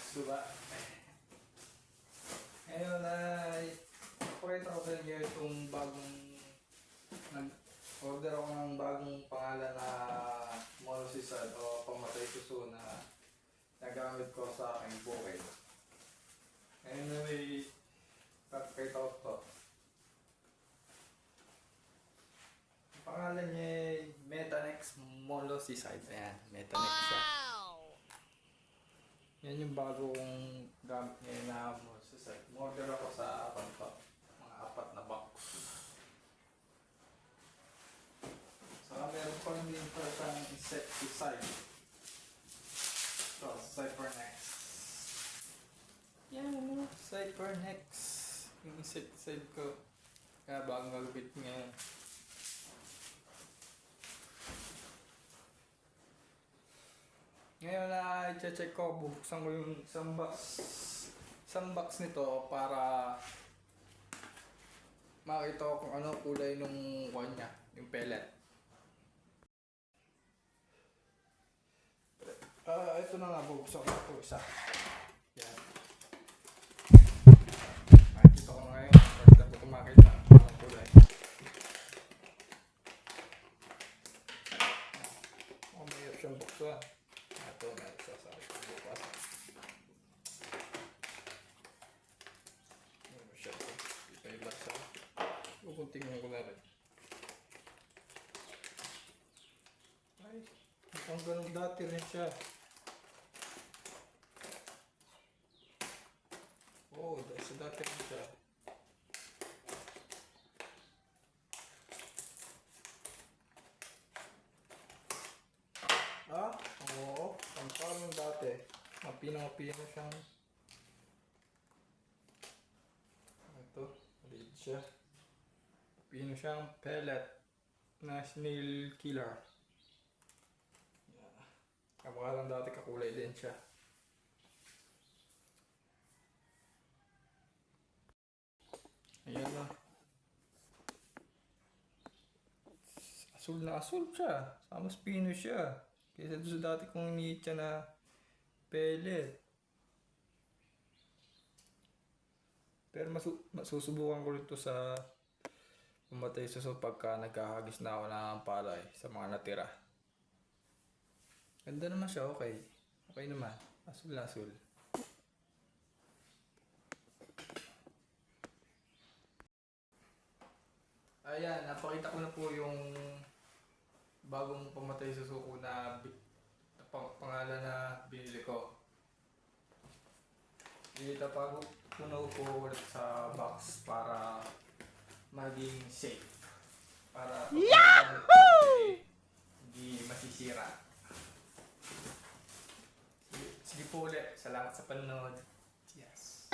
suba. Ngayon ay uh, pakita ko sa inyo itong bagong nag-order ako ng bagong pangalan na monocisad o pamatay suso na nagamit ko sa aking bukid. Ngayon ay pakita ko ito. Ang pangalan niya ay Metanex Molosicide. Ayan, Metanex. Wow! Yan yung bagong gamit niya na Molosicide. Order ako sa apat to. Mga apat na box. Saka meron pa din pa siyang insecticide. Ito, Cypernex. Yan, ano? Cypernex. Yung insecticide ko. Kaya bagong gagawin ngayon. Ngayon na i-check ko, bubuksan ko yung isang box, isang box nito para makita ko kung ano kulay nung one niya, yung pellet. Ah, ito na nga, bubuksan ko ito isa. Yan. Makikita ko ngayon, first time ko ito makita, ang kulay. Oh, may buksan. Ito, may isa sa akin bukas. Ano ba siya ito? Ito yung lasa. Kukuntingin ko na rin. Ay, mukhang ganun dati rin siya. Oo, oh, sa dati rin siya. Ah, oo. Ang parang dati. Mapinang-pino siyang... Ito, maliit siya. Pino siyang pellet na snail killer. Kapakalang dati kakulay din siya. Ayan na. Asul na asul siya. Sama spino siya. Kaysa doon sa dati kong iniit siya na pellet. Pero masu masusubukan ko rin to sa pumatay sa so pagka nagkahagis na ako ng palay sa mga natira. Ganda naman siya, okay. Okay naman. Asul na asul. Ayan, napakita ko na po yung bagong pamatay sa suko na na pangalan na binili ko. Itapago ko ulit sa box para maging safe. Para Yahoo! Hindi masisira. Sige, sige po ulit. Salamat sa panonood. Yes.